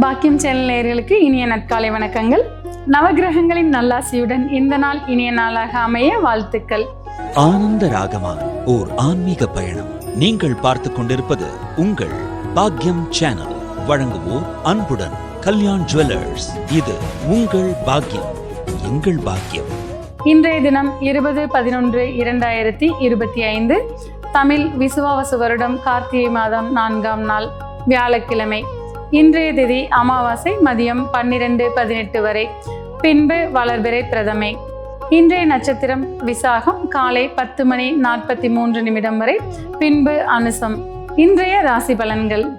பாக்கியம் சேனல் நேயர்களுக்கு இனிய நற்காலை வணக்கங்கள். நவகிரகங்களின் நல்லாசியுடன் இந்த நாள் இனிய நாளாக அமைய வாழ்த்துக்கள். ஆனந்த ராகமாய் ஓர் ஆன்மீக பயணம். நீங்கள் பார்த்துக் கொண்டிருப்பது உங்கள் பாக்யம் சேனல். வழங்குவோர் அன்புடன் கல்யாண் ஜுவல்லர்ஸ். இது உங்கள் பாக்யம் எங்கள் பாக்யம் இன்றைய தினம் இருபது பதினொன்று இரண்டாயிரத்தி இருபத்தி ஐந்து. தமிழ் விசுவாவசு வருடம் கார்த்திகை மாதம் நான்காம் நாள் வியாழக்கிழமை. இன்றைய திதி அமாவாசை மதியம் பன்னிரண்டு பதினெட்டு வரை. பின்பு வளர்பிறை பிரதமை. இன்றைய நட்சத்திரம் விசாகம் காலை பத்து மணி நாற்பத்தி மூன்று நிமிடம் வரை. பின்பு அனுசம். இன்றைய ராசி பலன்கள்.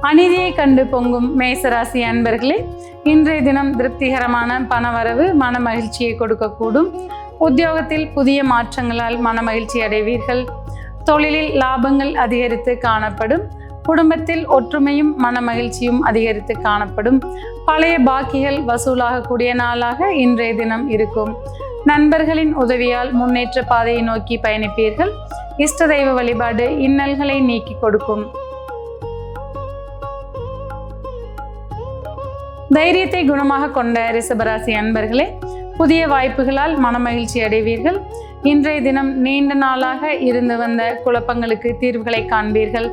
அநீதியை கண்டு பொங்கும் மேசராசி அன்பர்களே இன்றைய தினம் திருப்திகரமான பணவரவு மன மகிழ்ச்சியை கொடுக்கக்கூடும். உத்தியோகத்தில் புதிய மாற்றங்களால் மன மகிழ்ச்சி அடைவீர்கள். தொழிலில் லாபங்கள் அதிகரித்து காணப்படும் குடும்பத்தில் ஒற்றுமையும் மன மகிழ்ச்சியும் அதிகரித்து காணப்படும் பழைய பாக்கிகள் வசூலாகக்கூடிய நாளாக இன்றைய தினம் இருக்கும். நண்பர்களின் உதவியால் முன்னேற்ற பாதையை நோக்கி பயணிப்பீர்கள். இஷ்ட தெய்வ வழிபாடு இன்னல்களை நீக்கி கொடுக்கும். தைரியத்தை குணமாக கொண்ட ரிஷபராசி அன்பர்களே புதிய வாய்ப்புகளால் மனமகிழ்ச்சி அடைவீர்கள். இன்றைய தினம் நீண்ட நாளாக இருந்து வந்த குழப்பங்களுக்கு தீர்வுகளை காண்பீர்கள்.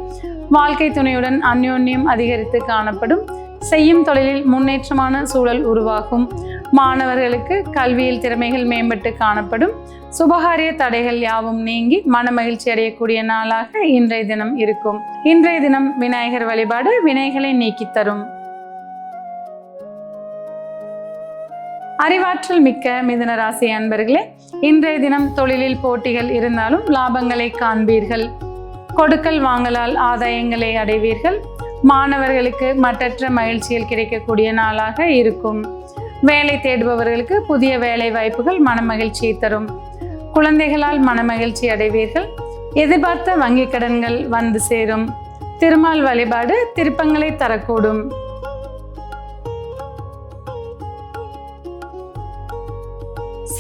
வாழ்க்கை துணையுடன் அந்யோன்யம் அதிகரித்து காணப்படும். செய்யும் தொழிலில் முன்னேற்றமான சூழல் உருவாகும். மாணவர்களுக்கு கல்வியில் திறமைகள் மேம்பட்டு காணப்படும். சுபகாரிய தடைகள் யாவும் நீங்கி மனமகிழ்ச்சி அடையக்கூடிய நாளாக இன்றைய தினம் இருக்கும். இன்றைய தினம் விநாயகர் வழிபாடு வினைகளை நீக்கித் தரும். அறிவாற்றல் மிக்க மிதுன ராசி அன்பர்களே இன்றைய தினம் தொழிலில் போட்டிகள் இருந்தாலும் லாபங்களை காண்பீர்கள். கொடுக்கல் வாங்கலால் ஆதாயங்களை அடைவீர்கள். மாணவர்களுக்கு மற்றற்ற மகிழ்ச்சிகள் கிடைக்கக்கூடிய நாளாக இருக்கும். வேலை தேடுபவர்களுக்கு புதிய வேலை வாய்ப்புகள் மனமகிழ்ச்சியை தரும். குழந்தைகளால் மனமகிழ்ச்சி அடைவீர்கள். எதிர்பார்த்த வங்கிக் கடன்கள் வந்து சேரும். திருமால் வழிபாடு திருப்பங்களை தரக்கூடும்.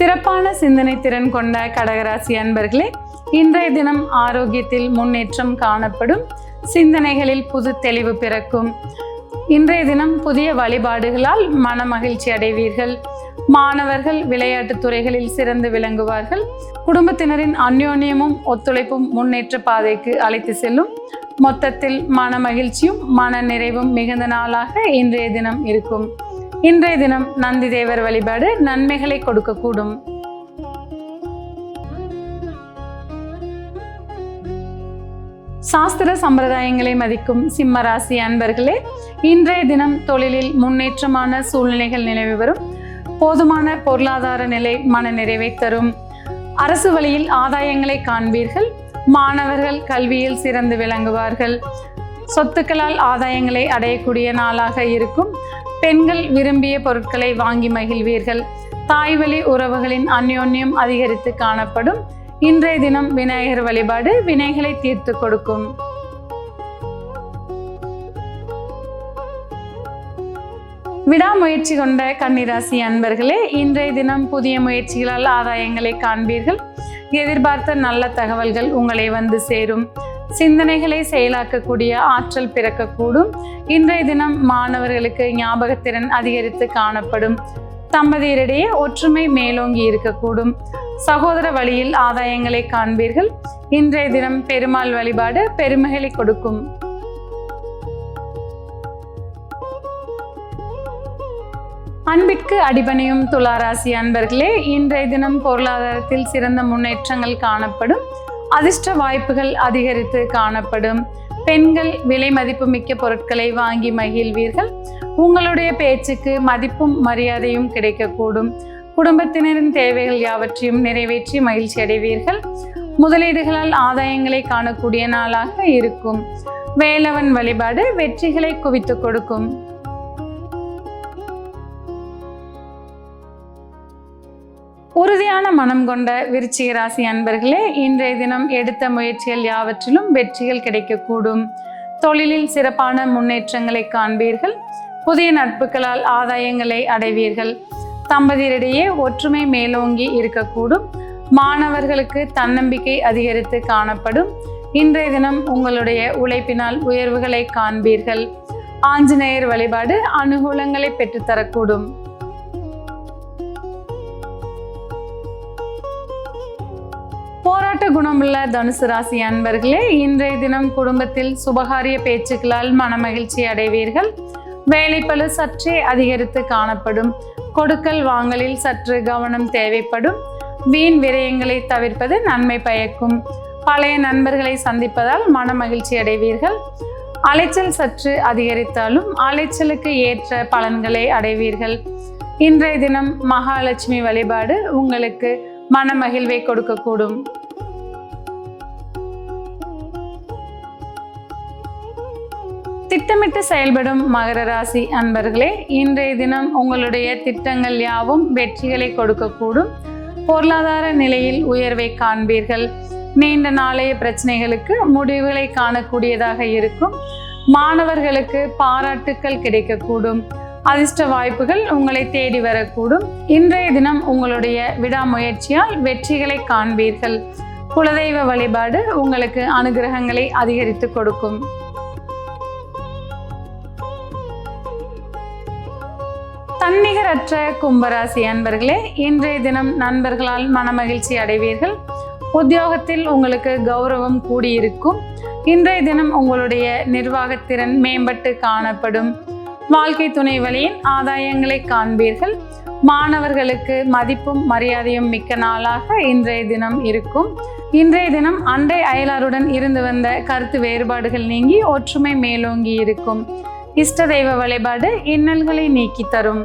சிறப்பான சிந்தனை திறன் கொண்ட கடகராசி அன்பர்களே இன்றைய தினம் ஆரோக்கியத்தில் முன்னேற்றம் காணப்படும். சிந்தனைகளில் புது தெளிவு பிறக்கும். இன்றைய தினம் புதிய வழிபாடுகளால் மன மகிழ்ச்சி அடைவீர்கள். மாணவர்கள் விளையாட்டுத் துறைகளில் சிறந்து விளங்குவார்கள். குடும்பத்தினரின் அந்யோன்யமும் ஒத்துழைப்பும் முன்னேற்ற பாதைக்கு அழைத்து செல்லும். மொத்தத்தில் மன மகிழ்ச்சியும் மன நிறைவும் மிகுந்த நாளாக இன்றைய தினம் இருக்கும். இன்றைய தினம் நந்தி தேவர் வழிபாடு நன்மைகளை கொடுக்கக்கூடும். சாஸ்திர சம்பிரதாயங்களை மதிக்கும் சிம்ம ராசி அன்பர்களே இன்றைய தினம் தொழிலில் முன்னேற்றமான சூழ்நிலைகள் நிலவி வரும். போதுமான பொருளாதார நிலை மன நிறைவை தரும். அரசு வழியில் ஆதாயங்களை காண்பீர்கள். மாணவர்கள் கல்வியில் சிறந்து விளங்குவார்கள். சொத்துக்களால் ஆதாயங்களை அடையக்கூடிய நாளாக இருக்கும். பெண்கள் விரும்பிய பொருட்களை வாங்கி மகிழ்வீர்கள். தாய்வழி உறவுகளின் அந்யோன்யம் அதிகரித்து காணப்படும். இன்றைய தினம் விநாயகர் வழிபாடு வினைகளை தீர்த்து கொடுக்கும். விடாமுயற்சி கொண்ட கன்னிராசி அன்பர்களே இன்றைய தினம் புதிய முயற்சிகளால் ஆதாயங்களை காண்பீர்கள். எதிர்பார்த்த நல்ல தகவல்கள் உங்களை வந்து சேரும். சிந்தனைகளை செயலாக்கக்கூடிய ஆற்றல் பிறக்கக்கூடும். இன்றைய தினம் மாணவர்களுக்கு ஞாபகத்திறன் அதிகரித்து காணப்படும். தம்பதியரிடையே ஒற்றுமை மேலோங்கி இருக்கக்கூடும். சகோதர வழியில் ஆதாயங்களை காண்பீர்கள். இன்றைய தினம் பெருமாள் வழிபாடு பெருமைகளை கொடுக்கும். அன்பிற்கு அடிபணியும் துளாராசி அன்பர்களே இன்றைய தினம் பொருளாதாரத்தில் சிறந்த முன்னேற்றங்கள் காணப்படும். அதிர்ஷ்ட வாய்ப்புகள் அதிகரித்து காணப்படும். பெண்கள் விலை மதிப்பு மிக்க பொருட்களை வாங்கி மகிழ்வீர்கள். உங்களுடைய பேச்சுக்கு மதிப்பும் மரியாதையும் கிடைக்கக்கூடும். குடும்பத்தினரின் தேவைகள் யாவற்றையும் நிறைவேற்றி மகிழ்ச்சி அடைவீர்கள். முதலீடுகளால் ஆதாயங்களை காணக்கூடிய நாளாக இருக்கும். வேலவன் வழிபாடு வெற்றிகளை குவித்து கொடுக்கும். மனம் கொண்ட விருச்சிக ராசி அன்பர்களே இன்றைய தினம் எடுத்த முயற்சிகள் யாவற்றிலும் வெற்றிகள் கிடைக்கக்கூடும். தொழிலில் சிறப்பான முன்னேற்றங்களை காண்பீர்கள். புதிய நட்புகளால் ஆதாயங்களை அடைவீர்கள். தம்பதியரிடையே ஒற்றுமை மேலோங்கி இருக்கக்கூடும். மாணவர்களுக்கு தன்னம்பிக்கை அதிகரித்து காணப்படும். இன்றைய தினம் உங்களுடைய உழைப்பினால் உயர்வுகளை காண்பீர்கள். ஆஞ்சநேயர் வழிபாடு அனுகூலங்களை பெற்றுத்தரக்கூடும். போராட்ட குணமுள்ள தனுசு ராசி அன்பர்களே இன்றைய தினம் குடும்பத்தில் சுபகாரிய பேச்சுக்களால் மனமகிழ்ச்சி அடைவீர்கள். வேலைப்பளு சற்றே அதிகரித்து காணப்படும். கொடுக்கல் வாங்கலில் சற்று கவனம் தேவைப்படும். வீண் விரயங்களை தவிர்ப்பது நன்மை பயக்கும். பழைய நண்பர்களை சந்திப்பதால் மனமகிழ்ச்சி அடைவீர்கள். அலைச்சல் சற்று அதிகரித்தாலும் அலைச்சலுக்கு ஏற்ற பலன்களை அடைவீர்கள். இன்றைய தினம் மகாலட்சுமி வழிபாடு உங்களுக்கு மனமகிழ்வை கொடுக்கக்கூடும். திட்டமிட்டு செயல்படும் மகர ராசி அன்பர்களே இன்றைய தினம் உங்களுடைய திட்டங்கள் யாவும் வெற்றிகளை கொடுக்கக்கூடும். பொருளாதார நிலையில் உயர்வை காண்பீர்கள். நீண்ட நாளைய பிரச்சனைகளுக்கு முடிவுகளை காணக்கூடியதாக இருக்கும். மாணவர்களுக்கு பாராட்டுக்கள் கிடைக்கக்கூடும். அதிர்ஷ்ட வாய்ப்புகள் உங்களை தேடி வரக்கூடும். இன்றைய தினம் உங்களுடைய விடாமுயற்சியால் வெற்றிகளை காண்பீர்கள். குலதெய்வ வழிபாடு உங்களுக்கு அனுகிரகங்களை அதிகரித்து கொடுக்கும். தன்னிகரற்ற கும்பராசி அன்பர்களே இன்றைய தினம் நண்பர்களால் மனமகிழ்ச்சி அடைவீர்கள். உத்தியோகத்தில் உங்களுக்கு கௌரவம் கூடியிருக்கும். இன்றைய தினம் உங்களுடைய நிர்வாகத்திறன் மேம்பட்டு காணப்படும். வாழ்க்கை துணை வழியின் ஆதாயங்களை காண்பீர்கள். மாணவர்களுக்கு மதிப்பும் மரியாதையும் மிக்க நாளாக இன்றைய தினம் இருக்கும். இன்றைய தினம் அண்டை அயலாருடன் இருந்து வந்த கருத்து வேறுபாடுகள் நீங்கி ஒற்றுமை மேலோங்கி இருக்கும். இஷ்ட தெய்வ வழிபாடு இன்னல்களை நீக்கி தரும்.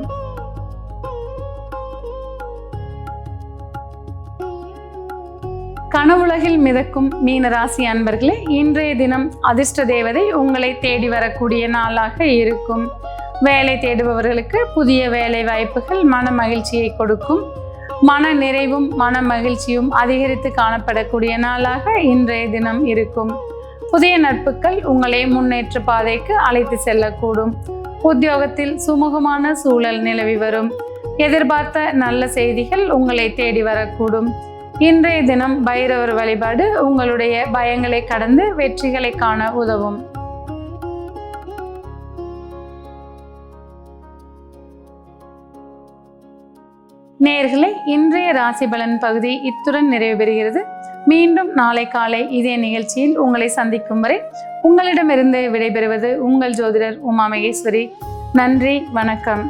கனவுலகில் மிதக்கும் மீனராசி அன்பர்களே இன்றைய தினம் அதிர்ஷ்ட தேவதை உங்களை தேடி வரக்கூடிய நாளாக இருக்கும். வேலை தேடுபவர்களுக்கு புதிய வேலை வாய்ப்புகள் மன மகிழ்ச்சியை கொடுக்கும். மன நிறைவும் மன மகிழ்ச்சியும் அதிகரித்து காணப்படக்கூடிய நாளாக இன்றைய தினம் இருக்கும். புதிய நட்புகள் உங்களை முன்னேற்ற பாதைக்கு அழைத்து செல்லக்கூடும். உத்தியோகத்தில் சுமூகமான சூழல் நிலவி வரும். எதிர்பார்த்த நல்ல செய்திகள் உங்களை தேடி வரக்கூடும். இன்றைய தினம் பைரவர் வழிபாடு உங்களுடைய பயங்களை கடந்து வெற்றிகளை காண உதவும். நேர்களை இன்றைய ராசி பலன் பகுதி இத்துடன் நிறைவு பெறுகிறது. மீண்டும் நாளை காலை இதே நிகழ்ச்சியில் உங்களை சந்திக்கும் வரை உங்களிடமிருந்து விடைபெறுவது உங்கள் ஜோதிடர் உமா மகேஸ்வரி நன்றி வணக்கம்.